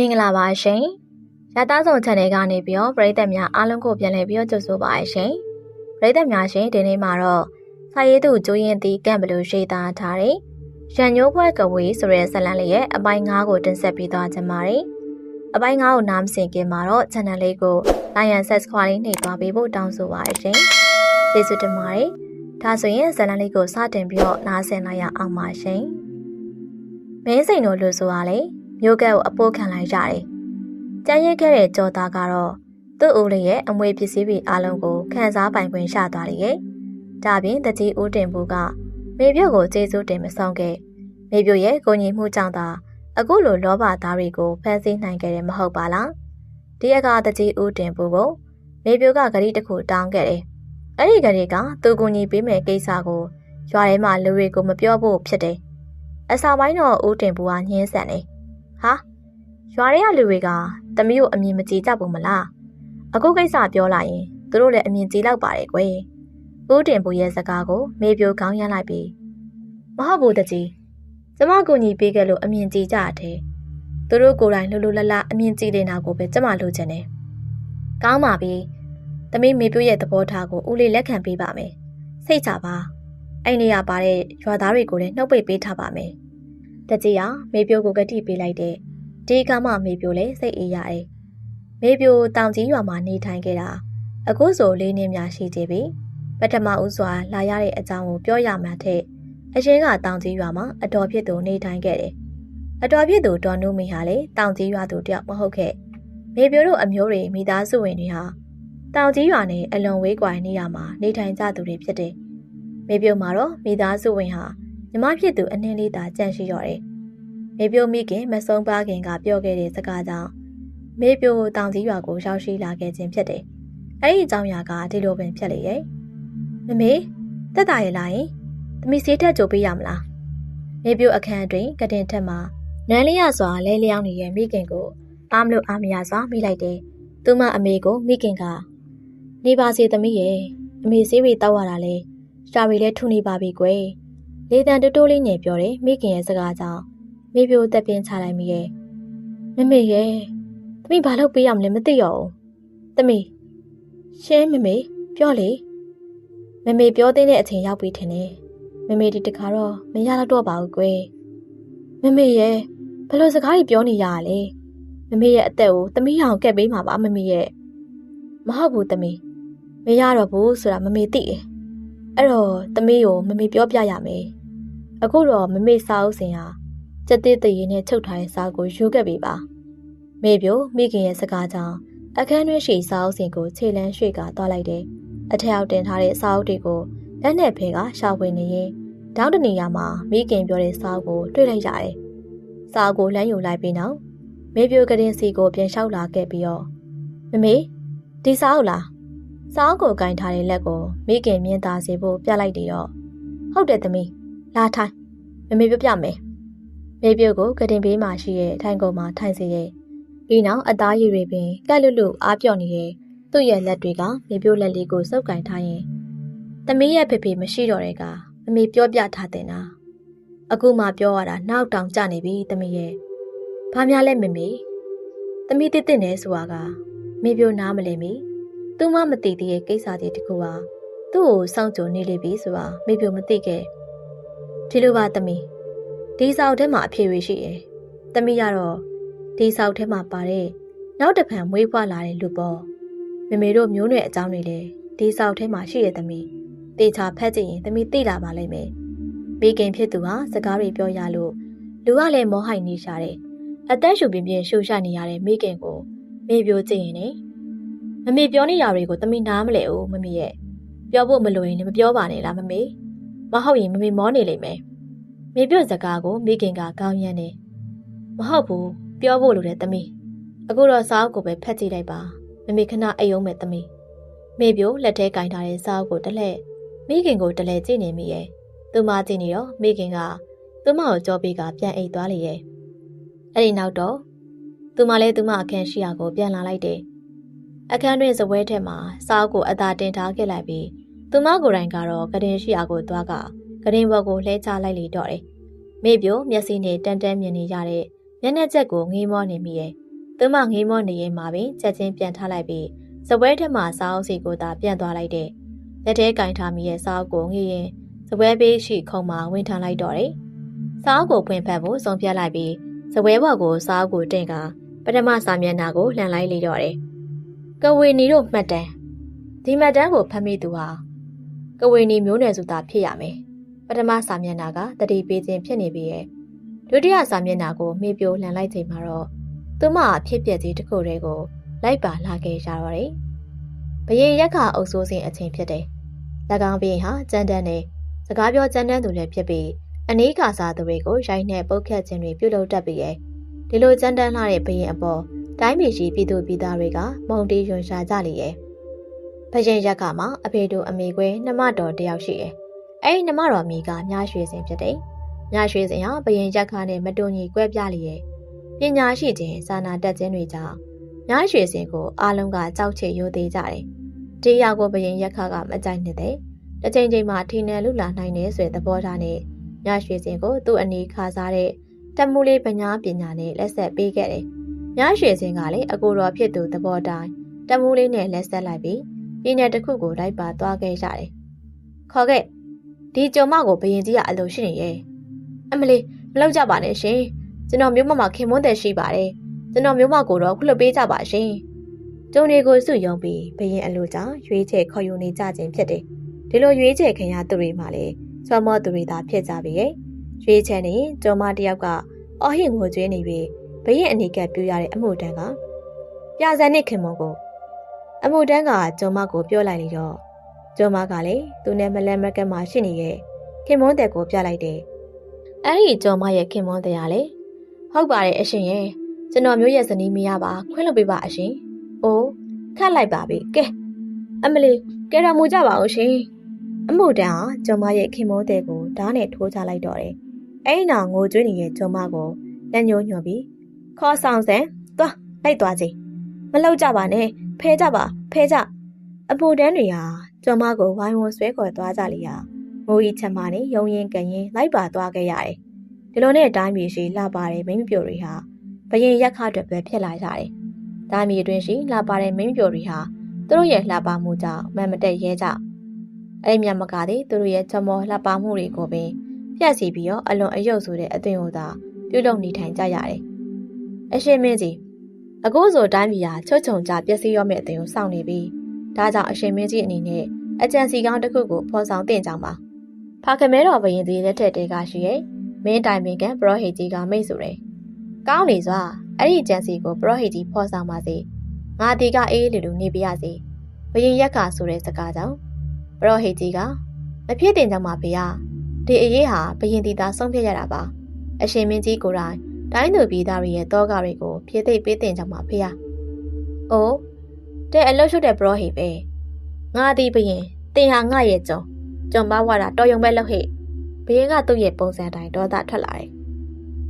မင်္ဂလာပါရှင်။ရတားဆောင် channel ကနေပြီးတော့ပရိသတ်များအားလုံးကိုပြန်လည်ပြီးတော့ကြိုဆိုပါရရှင်။ပရိသတ်များရှင်ဒီနေ့မှာတော့စာရေးသူကျိုးရင်တီကန့်ဘလူရှိသားထားတဲ့ရန်ညိုးဖွဲကဝေးဆိုတဲ့ဇာတ်လမ်းလေးရဲ့အပိုင်း9ကိုတင်ဆက်ပေးသွားကြပါမယ်။အပိုင်း9ကိုနားမစင်ခင်မှာတော့ channel လေးကို like and subscribe လေးနှိပ်သွားပေးဖို့တောင်းဆိုပါရရှင်။ကျေးဇူးတင်ပါတယ်။ဒါဆိုရင်ဇာတ်လမ်းလေးကိုစတင်ပြီးတော့နားဆင်လိုက်ရအောင်ပါရှင်။မင်းစိန်တို့လို့ဆိုရလေ မျိုးကက်ကိုအပိုးခံလိုက်ရတယ်။ကြမ်းရက်ခဲ့တဲ့ကြော်သားကတော့သူ့ဦးလေးရဲ့အမွေပစ္စည်းတွေအလုံးကိုခန်းစားပိုင်ခွင့်ရသွားတယ်ရဲ့။ဒါပြင်တကြီးဦးတင်ဘူးကမေပြုတ်ကိုကျေးဇူးတင်မဆောင်ခဲ့။မေပြုတ်ရဲ့ကိုညီမှုကြောင့်သာအခုလိုလောဘသားတွေကိုဖမ်းဆီးနိုင်ခဲ့တယ်မဟုတ်ပါလား။ဒီအခါတကြီးဦးတင်ဘူးကိုမေပြုတ်ကဂရီတစ်ခုတောင်းခဲ့တယ်။အဲ့ဒီဂရီကသူ့ကိုညီပေးမယ်ကိစ္စကိုရွာထဲမှာလူတွေကိုမပြောဖို့ဖြစ်တယ်။အစာပိုင်းတော့ဦးတင်ဘူးကညှင်းဆန်တယ်။ ဟာရွာထဲကလူတွေကတမီးကိုအမြင်မကြည်ကြဘူးမလားအခုကိစ္စပြောလိုက်ရင်သူတို့လည်းအမြင်ကြည်လောက်ပါတယ်ကွယ်ဦးတင်ပူရဲ့စကားကိုမေပြိုခေါင်းရမ်းလိုက်ပြီးမဟုတ်ဘူးတကြီးကျမကိုညီပေးခဲ့လို့အမြင်ကြည်ကြတဲ့သူတို့ကိုယ်တိုင်လှလှလလအမြင်ကြည်နေတာကိုပဲကျမလိုချင်တယ်ကောင်းပါပြီသမီးမေပြိုရဲ့သဘောထားကိုဦးလေးလက်ခံပေးပါမယ်စိတ်ချပါအဲ့နေရပါတဲ့ရွာသားတွေကိုလည်းနှုတ်ပိတ်ပေးထားပါမယ် တကြီးကမေပြိုကိုကတိပေးလိုက်တဲ့ဒီကမှမေပြိုလည်းစိတ်အေးရတယ်။မေပြိုတောင်ကြီးရွာမှာနေထိုင်ခဲ့တာအခုဆိုလေးနှစ်များရှိကြပြီ။ပထမဦးစွာလာရတဲ့အကြောင်းကိုပြောရမှထက်အရင်ကတောင်ကြီးရွာမှာအတော်ဖြစ်သူနေထိုင်ခဲ့တယ်။အတော်ဖြစ်သူတော်နုမီဟာလေတောင်ကြီးရွာသူတယောက်မဟုတ်ခဲ့။မေပြိုတို့အမျိုးတွေမိသားစုဝင်တွေဟာတောင်ကြီးရွာနဲ့အလွန်ဝေးကွာနေရမှာနေထိုင်ကြသူတွေဖြစ်တယ်။မေပြိုမှာတော့မိသားစုဝင်ဟာ ညီမဖြစ်သူအနှင်းလေးသာကြန့်ရှိတော့တယ်။မေပြိုမိခင်မဆုံးပါခင်ကပြောခဲ့တဲ့စကားကြောင့်မေပြိုတောင်ကြီးရွာကိုရောက်ရှိလာခဲ့ခြင်းဖြစ်တယ်။အဲ့ဒီအကြောင်းအရာကဒီလိုပင်ဖြစ်လေရဲ့။မမေတက်တာရဲ့လားယင်။သမီးစေးထက်ကြိုပေးရမလား။မေပြိုအခန်းအတွင်းကတင်ထက်မှာနန်းလေးရစွာလဲလျောင်းနေတဲ့မိခင်ကိုအားမလို့အားမရစွာမိလိုက်တယ်။သူမအမေကိုမိခင်ကနေပါစေသမီးရဲ့အမေစေးတွေတောက်ရတာလဲရှာရီလဲထုနေပါပြီကွယ်။ လေတံတိုးတိုးလေးငယ်ပြောတယ်မိခင်ရဲ့စကားကြောင့်မေပြိုတက်ပြင်းချလိုက်မိရဲ့မမေရဲ့သမီးဘာလုပ်ပေးရမလဲမသိရောဘူးသမီးရှင်းမမေပြောလေမမေပြောသေးတဲ့အချိန်ရောက်ပြီထင်တယ်မမေဒီတခါတော့မရတော့ပါဘူးကွယ်မမေရဲ့ဘလို့စကားကြီးပြောနေရလဲမမေရဲ့အသက်ကိုသမီးအောင်ကက်ပေးမှာပါမမေရဲ့မဟုတ်ဘူးသမီးမရတော့ဘူးဆိုတာမမေသိတယ်အဲ့တော့သမီးကိုမမေပြောပြရမယ် အခုတော့မမေစာအုပ်စင်ဟာကြက်သေးတရေနဲ့ချုပ်ထားတဲ့စားကိုယူခဲ့ပေးပါမေပြိုမိခင်ရဲ့စကားကြောင့်အခန်းတွင်းရှိစားအုပ်စင်ကိုခြေလန်းရွှေ့ကသွားလိုက်တယ်အထက်အောက်တင်ထားတဲ့စားအုပ်တွေကိုလက်နဲ့ဖဲကရှာဖွေနေရင်တောင်းတနေရမှာမိခင်ပြောတဲ့စားအုပ်ကိုတွေ့လိုက်ရတယ်စားအုပ်ကိုလမ်းယူလိုက်ပြီးနောက်မေပြိုကရင်စီကိုပြန်လျှောက်လာခဲ့ပြီးတော့မမေဒီစားအုပ်လားစားအုပ်ကိုကင်ထားတဲ့လက်ကိုမိခင်မြင်သာစေဖို့ပြလိုက်တယ်တော့ဟုတ်တယ်သမီး လာထိုင်မမေပြောပြမယ်မေပြုတ်ကိုကတင်ဘေးမှာရှိတဲ့ထိုင်ကုန်မှာထိုင်စေရဲ့ပြီးနောက်အသားရည်တွေပင်ကက်လွတ်လွတ်အားပြော့နေတဲ့သူ့ရဲ့လက်တွေကမေပြုတ်လက်လေးကိုစုပ်ကင်ထားရင်သမီးရဲ့ဖေဖေမရှိတော့တဲ့ကမမေပြောပြထားတဲ့နာအခုမှပြောရတာနောက်တောင်ကျနေပြီသမီးရဲ့ဘာများလဲမမေသမီးတစ်တစ်နေဆိုတာကမေပြုတ်နားမလဲမီသူမှမသိသေးတဲ့ကိစ္စတွေတခုဟာသူ့ကိုစောင့်ကြိုနေလိမ့်ပြီဆိုတာမေပြုတ်မသိခဲ့ ဒီလိုပါသမီးဒီဆောက်ထဲမှာအဖြေတွေရှိတယ်။သမီးကတော့ဒီဆောက်ထဲမှာပါတဲ့နောက်တစ်ဖန်မွေးဖွားလာတဲ့လူပေါ့။မမေတို့မျိုးနွယ်အကြောင်းတွေလည်းဒီဆောက်ထဲမှာရှိတဲ့သမီး။တေချာဖက်ကြည့်ရင်သမီးသိလာပါလိမ့်မယ်။မိခင်ဖြစ်သူဟာစကားတွေပြောရလို့လူကလည်းမောဟိုက်နေရှာတယ်။အသက်ရှူပြင်းပြင်းရှူရှနေရတဲ့မိခင်ကိုမေပြိုကြည့်ရင်လေမမေပြောနေရတွေကိုသမီးနားမလဲဘူးမမေရဲ့ပြောဖို့မလိုရင်လည်းမပြောပါနဲ့လားမမေမဟုတ်ရင်မမေမောနေလိမ့်မယ် မေပြွတ်စကားကိုမိခင်ကကောင်းရမ်းတယ်။မဟုတ်ဘူးပြောဖို့လိုတဲ့သမီး။အခုတော့စားအုပ်ကိုပဲဖက်ကြည့်လိုက်ပါ။မမေခဏအိပ်အောင်မဲ့သမီး။မေပြိုလက်ထဲကင်ထားတဲ့စားအုပ်ကိုတလှည့်မိခင်ကိုတလဲကြည့်နေမိရဲ့။သူမကြည့်နေတော့မိခင်ကသူမကိုကြောပြီးကပြန်အိပ်သွားလေရဲ့။အဲ့ဒီနောက်တော့သူမလည်းသူမအခန်းရှိရာကိုပြန်လာလိုက်တယ်။အခန်းတွင်စပွဲထဲမှာစားအုပ်ကိုအသာတင်ထားခဲ့လိုက်ပြီးသူမကိုယ်တိုင်ကတော့ကတင်ရှိရာကိုသွားက ကရင်ဘွက်ကိုလှဲချလိုက်လေတော့တယ်။မေပြိုမျက်စိနဲ့တန်တန်းမြင်နေရတဲ့မျက်နှာချက်ကိုငေးမောနေမိရဲ့သူမငေးမောနေရင်မှာပင်ချက်ချင်းပြန်ထားလိုက်ပြီးစပွဲထက်မှစားအုပ်စီကိုသာပြန်သွားလိုက်တဲ့လက်ထဲကင်ထားမိရဲ့စားအုပ်ကိုငေးရင်စပွဲဘေးရှိခုံမှာဝင်ထန်လိုက်တော့တယ်။စားအုပ်ကိုဖွင့်ဖက်ဖို့ဆုံးဖြတ်လိုက်ပြီးစပွဲဘော်ကိုစားအုပ်ကိုတင်ကပထမစာမျက်နှာကိုလှန်လိုက်လေတော့တယ်။ကဝေနီတို့မှတ်တမ်းဒီမှတ်တမ်းကိုဖတ်မိသူဟာကဝေနီမျိုးနွယ်စုသားဖြစ်ရမယ်။ ပထမစာမျက်နှာကတတိပေးခြင်းဖြစ်နေပြီးရဲ့ဒုတိယစာမျက်နှာကိုမေ့ပြိုလှန်လိုက်ချိန်မှာတော့သူမအဖြစ်ပြက်ကြီးတစ်ခုတည်းကိုလိုက်ပါလာခဲ့ရတော့တယ်။ဘရင်ရက်ခအုပ်စိုးစဉ်အချိန်ဖြစ်တယ်။၎င်းဘရင်ဟာကြမ်းတမ်းတဲ့စကားပြောကြမ်းတမ်းသူလည်းဖြစ်ပြီးအနီးကစားသူတွေကိုရိုက်နှက်ပုတ်ခတ်ခြင်းတွေပြုလုပ်တတ်ပြီးရဲ့ဒီလိုကြမ်းတမ်းလာတဲ့ဘရင်အပေါ်တိုင်းပြည်ရှိပြည်သူပြည်သားတွေကမုံတီးရွန်ရှာကြလေရဲ့။ဘရင်ရက်ကမှအဖေတို့အမေကွဲနှမတော်တယောက်ရှိရဲ့။ အဲဒီနှမတော်မိကမြားရွှေစင်ဖြစ်တယ်။မြားရွှေစင်ဟာဘရင်ရက်ခနဲ့မတူညီကွဲပြားလေရဲ့။ပညာရှိခြင်းစာနာတတ်ခြင်းတွေကြောင့်မြားရွှေစင်ကိုအားလုံးကကြောက်ချရိုသေးကြတယ်။ဒီရောက်ကိုဘရင်ရက်ခကမကြိုက်နေတဲ့။တစ်ချိန်ချိန်မှာထင်းနယ်လူလာနိုင်တဲ့ဆိုတဲ့သဘောထားနဲ့မြရွှေစင်ကိုသူ့အနီးခါစားတဲ့တက်မှုလေးပညာပညာနဲ့လက်ဆက်ပေးခဲ့တယ်။မြရွှေစင်ကလည်းအကိုတော်ဖြစ်သူသဘောတိုင်းတက်မှုလေးနဲ့လက်ဆက်လိုက်ပြီးပြည်နယ်တစ်ခုကိုလိုက်ပါသွားခဲ့ကြတယ်။ခေါ်ခဲ့ ဒီကြုံမကိုဘရင်ကြီးကအလိုရှိနေရဲ့။အမလေးမလောက်ကြပါနဲ့ရှင်။ကျွန်တော်မျိုးမမခင်မွန်းတဲ့ရှိပါတယ်။ကျွန်တော်မျိုးမကိုတော့ခုလွတ်ပေးကြပါရှင်။ကျုံတွေကိုစုယုံပြီးဘရင်အလိုကြောင့်ရွေးချယ်ခေါ်ယူနေကြခြင်းဖြစ်တယ်။ဒီလိုရွေးချယ်ခင်ရသူတွေမှလည်းစွမ်းမောသူတွေသာဖြစ်ကြပြီရဲ့ရွေးချယ်နေကျော်မတယောက်ကအော်ဟစ်ငိုကြွေးနေပြီးဘရင်အနီကပြူရတဲ့အမှုတန်းကပြဇန်နဲ့ခင်မုံကိုအမှုတန်းကကျော်မကိုပြောလိုက်လေတော့ ကျော်မကလည်းသူနဲ့မလဲမကက်မှာရှိနေရဲ့ခင်မွန်းတဲ့ကိုပြလိုက်တယ်အဲ့ဒီကျော်မရဲ့ခင်မွန်းတဲ့ကလေဟုတ်ပါတယ်အရှင်ရဲ့ကျွန်တော်မျိုးရဲ့ဇနီးမရပါခွင့်လွှတ်ပေးပါအရှင်။အိုးခတ်လိုက်ပါပြီ။ကဲအမလီကဲရမူကြပါဦးရှင်။အမှုတန်းဟာကျော်မရဲ့ခင်မိုးတဲ့ကိုဓာတ်နဲ့ထိုးချလိုက်တော့တယ်။အဲ့နောက်ငိုကြွေးနေတဲ့ကျော်မကိုလက်ညှိုးညွှန်ပြီးခေါ်ဆောင်စံသွားလိုက်သွားစီမလောက်ကြပါနဲ့ဖဲကြပါဖဲကြအပူတန်းတွေဟာ ကျော်မကိုဝိုင်းဝန်းဆွဲခေါ်သွားကြလေရာငိုကြီးချက်မနဲ့ယုံရင်ကန်ရင်လိုက်ပါသွားခဲ့ရတယ်။ဒီလိုနဲ့တိုင်းပြည်ရှိလှပါတဲ့မိန်းပြိုတွေဟာဘရင်ရက်ခအတွက်ပဲဖြစ်လာကြတယ်။တိုင်းပြည်အတွင်းရှိလှပါတဲ့မိန်းပြိုတွေဟာသူတို့ရဲ့လှပမှုကြောင့်မန်မတက်ရဲကြအဲ့ဒီမြတ်မကသည်သူတို့ရဲ့ချမောလှပမှုတွေကိုပင်ပြက်စီပြီးတော့အလွန်အယုတ်ဆိုတဲ့အသွင်ကိုသာပြုလုပ်နေထိုင်ကြရတယ်။အရှင်မင်းကြီးအခုဆိုတိုင်းပြည်ဟာချွတ်ချုံကြပျက်စီးရောမယ့်အသွင်ကိုစောင့်နေပြီး ဒါကြောင့်အရှင်မင်းကြီးအနေနဲ့အကြံစီကောင်းတစ်ခုကိုဖော်ဆောင်တင်ကြပါ။ဖာခမဲတော်ဘရင်ကြီးလက်ထက်တဲကရှိရဲ့မင်းတိုင်ပင်ကဘရောဟိတ်ကြီးကမိတ်ဆိုတယ်။ကောင်းနေစွာအဲ့ဒီကြံစီကိုဘရောဟိတ်ကြီးဖော်ဆောင်ပါစေ။ငါတီကအေးလူလူနေပြရစေ။ဘရင်ရက်ခါဆိုတဲ့စကားကြောင့်ဘရောဟိတ်ကြီးကမဖြစ်တင်ကြောင်ပါဖေရဒီအရေးဟာဘရင်တီသားဆုံးဖြတ်ရတာပါအရှင်မင်းကြီးကိုယ်တိုင်တိုင်းသူပြည်သားတွေရဲ့တောကတွေကိုဖြည့်သိမ့်ပေးတင်ကြောင်ပါဖေရအိုး တဲ့အလုတ်ရှုတဲ့ဘရောဟိတ်ပဲငါဒီဘရင်တင်ဟာငါရဲ့ကြုံကြုံပါဝါတာတော်ယုံပဲလို့ဟဲ့ဘရင်ကသူ့ရဲ့ပုံစံတိုင်းဒေါသထွက်လာတယ်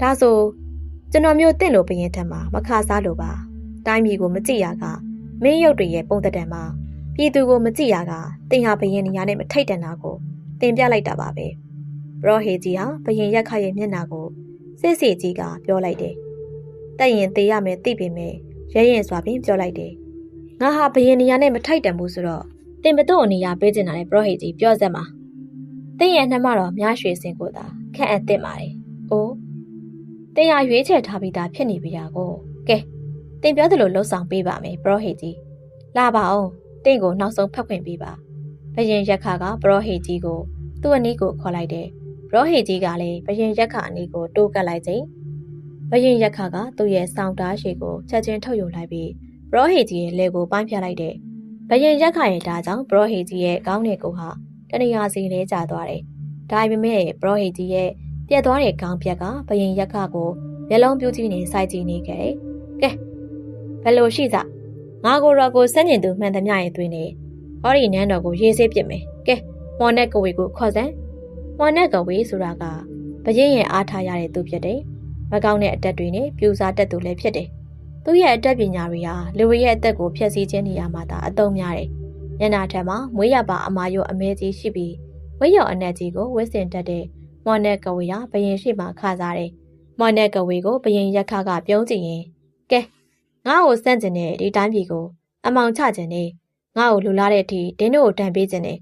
ဒါဆိုကျွန်တော်မျိုးတင့်လို့ဘရင်ထက်မှာမခါစားလို့ပါတိုင်းပြည်ကိုမကြည့်ရကမင်းရုပ်တွေရဲ့ပုံသက်တံမှာပြည်သူကိုမကြည့်ရကတင်ဟာဘရင်နေရာနဲ့မထိတ်တန်တာကိုတင်ပြလိုက်တာပါပဲဘရောဟေကြီးဟာဘရင်ရက်ခရဲ့မျက်နှာကိုစစ်စီကြီးကပြောလိုက်တယ်တက်ရင်တေးရမယ်သိပေမဲ့ရဲရင်စွာပင်ပြောလိုက်တယ် ငါဟာဘရင်နေရာနဲ့မထိုက်တန်ဘူးဆိုတော့တင်ဘတို့အနေရပေးချင်တာလေဘရောဟေကြီးပြောစက်မှာတင်ရဲ့နှမတော်မြားရွှေစင်ကိုသာခန့်အပ်တင်ပါတယ်အိုးတင်ရရွေးချယ်ထားပြီးသားဖြစ်နေပြီတာကိုကဲတင်ပြောသလိုလှုပ်ဆောင်ပေးပါမယ်ဘရောဟေကြီးလာပါအောင်တင့်ကိုနောက်ဆုံးဖတ်ခွင့်ပေးပါဘယင်ရက်ခကဘရောဟေကြီးကိုသူ့အနီးကိုခေါ်လိုက်တယ်ဘရောဟေကြီးကလည်းဘယင်ရက်ခအနီးကိုတိုးကပ်လိုက်ချိန်ဘယင်ရက်ခကသူ့ရဲ့စောင်းတားရှည်ကိုချက်ချင်းထုတ်ယူလိုက်ပြီး ဘရောဟေကြီးရဲ့လက်ကိုပိုင်းဖြတ်လိုက်တယ်ဘယင်ရက်ခရဲ့ဒါကြောင့်ဘရောဟေကြီးရဲ့ခေါင်းနဲ့ကိုဟာတနေရာစီလဲကျသွားတယ်ဒါပေမဲ့ဘရောဟေကြီးရဲ့ပြက်သွားတဲ့ခေါင်းပြက်ကဘယင်ရက်ခကိုမျက်လုံးပြူးကြည့်နေစိုက်ကြည့်နေခဲ့တယ်ကဲဘယ်လိုရှိစငါကိုရောကိုစန့်ကျင်သူမှန်သမျှရဲ့သွေးနဲ့ဟောဒီနန်းတော်ကိုရေးဆေးပစ်မယ်ကဲမော်နက်ကဝေကိုခေါ်စမ်းမော်နက်ကဝေဆိုတာကဘရင်ရဲ့အားထားရတဲ့သူဖြစ်တယ်မကောင်းတဲ့အတက်တွေနဲ့ပြူစားတက်သူလည်းဖြစ်တယ် သူ့ရဲ့အတက်ပညာတွေဟာလူတွေရဲ့အသက်ကိုဖျက်ဆီးခြင်းနေရာမှာသာအသုံးများတယ်ညနာထက်မှာမွေးရပါအမာရောအမဲကြီးရှိပြီးဝိရော်အနက်ကြီးကိုဝစ်စင်တက်တဲ့မော်နက်ကဝေဟာဘရင်ရှိမှခါစားတယ်မော်နက်ကဝေကိုဘရင်ရက်ခကပြုံးကြည့်ရင်ကဲငါ့ကိုစန့်ကျင်တဲ့ဒီတိုင်းပြည်ကိုအမောင်ချကျင်နေငါ့ကိုလူလာတဲ့အထိဒင်းတို့ကိုတန်ပေးကျင်နေ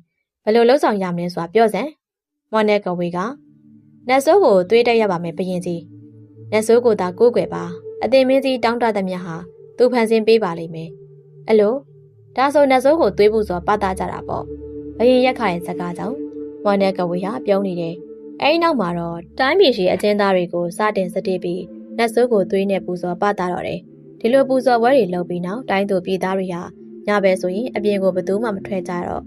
ဘယ်လိုလှုပ်ဆောင်ရမလဲဆိုတာပြောစမ်းမော်နဲ့ကဝေကနတ်ဆိုးကိုသွေးတက်ရပါမယ်ဘယင်ကြီးနတ်ဆိုးကိုသာကိုးကွယ်ပါ အသိမင်းကြီးတောင်းတသမျှဟာသူဖန်ဆင်းပေးပါလိမ့်မယ်အဲ့လိုဒါဆိုနတ်ဆိုးကိုသွေးဖို့ဆိုပတ်သားကြတာပေါ့ဘယင်ရက်ခါရဲ့စကားကြောင့်မော်နဲ့ကဝေဟာပြုံးနေတယ်အဲဒီနောက်မှာတော့တိုင်းပြည်ရှိအကျဉ်းသားတွေကိုစတင်စတေးပြီးနတ်ဆိုးကိုသွေးနဲ့ပူဇော်ပတ်သားတော့တယ်ဒီလိုပူဇော်ပွဲတွေလုပ်ပြီးနောက်တိုင်းသူပြည်သားတွေဟာညဘက်ဆိုရင်အပြင်ကိုဘယ်သူမှမထွက်ကြတော့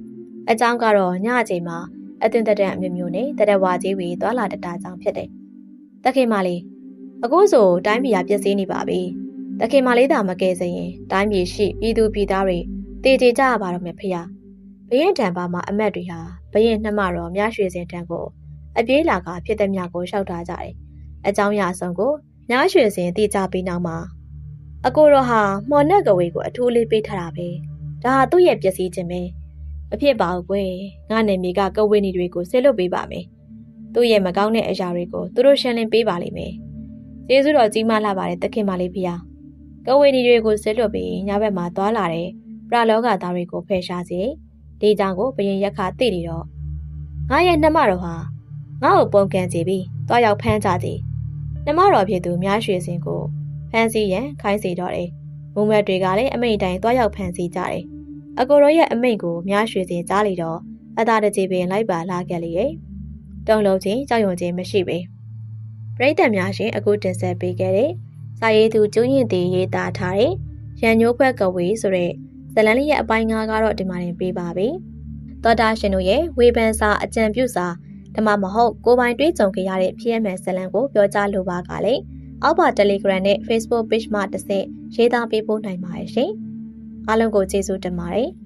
အကြောင်းကတော့ညအချိန်မှာအတင်တက်တဲ့အမျိုးမျိုးနဲ့တရဝါကြီးတွေသွာလာတတာကြောင့်ဖြစ်တယ်။တခင်မလေး အခုဆိုတိုင်းပြည်ကပြည့်စည်နေပါပြီ။တခင်မလေးသာမကယ်စရင်တိုင်းပြည်ရှိပြည်သူပြည်သားတွေတည်ကြကြရပါတော့မယ်ဖေ။ဘရင်တံပါမှာအမတ်တွေဟာဘရင်နှမတော်မြရွှေစင်တန်းကိုအပြေးလာကဖြစ်တဲ့မြကိုရှောက်ထားကြတယ်။အကြောင်းအရာဆုံးကိုမြရွှေစင်တည်ကြပြီးနောက်မှာအကိုတော်ဟာမော်နက်ကဝေကိုအထူးလေးပေးထားတာပဲဒါဟာသူ့ရဲ့ပျက်စီးခြင်းပဲမဖြစ်ပါဘူးကွယ်ငါနယ်မြေကကဝေနီတွေကိုဆဲလွတ်ပေးပါမယ်သူ့ရဲ့မကောင်းတဲ့အရာတွေကိုသူတို့ရှင်းလင်းပေးပါလိမ့်မယ် ကျေးဇူးတော်ကြီးမားလာပါတယ်တခင်မလေးဖေဟာကဝေနီတွေကိုဆဲလွတ်ပြီးညဘက်မှာသွားလာတဲ့ပရလောကသားတွေကိုဖယ်ရှားစေဒီကြောင့်ကိုဘရင်ရက်ခသိနေတော့ငါရဲ့နှမတော်ဟာငါ့ကိုပုံကန်ကြည့်ပြီးသွားရောက်ဖမ်းကြကြည့်နှမတော်ဖြစ်သူများရွှေစင်ကိုဖမ်းဆီးရန်ခိုင်းစေတော့တယ်။မုံမက်တွေကလည်းအမိန်တိုင်းတွားရောက်ဖမ်းဆီးကြတယ်။အကိုရောရဲ့အမိန်ကိုများရွှေစင်ကြားလီတော့အသာတကြီးပင်လိုက်ပါလာခဲ့လေရဲ့။တုံလုံးချင်းကြောက်ရွံ့ခြင်းမရှိပေ။ ပရိသတ်များရှင်အခုတင်ဆက်ပေးခဲ့တဲ့စာရေးသူကျူးရင်တီရေးသားထားတဲ့ရန်ညိုးခွက်ကဝေးဆိုတဲ့ဇလန်လေးရဲ့အပိုင်းငါးကတော့ဒီမှာတင်ပေးပါပြီ။သောတာရှင်တို့ရဲ့ဝေဖန်စာအကြံပြုစာဓမ္မမဟုတ်ကိုပိုင်တွေးကြုံခဲ့ရတဲ့ဖြစ်ရမယ်ဇလန်ကိုပြောကြားလိုပါကလည်းအောက်ပါ Telegram နဲ့ Facebook Page မှာတစ်ဆင့်ရေးသားပေးပို့နိုင်ပါတယ်ရှင်။အားလုံးကိုကျေးဇူးတင်ပါတယ်။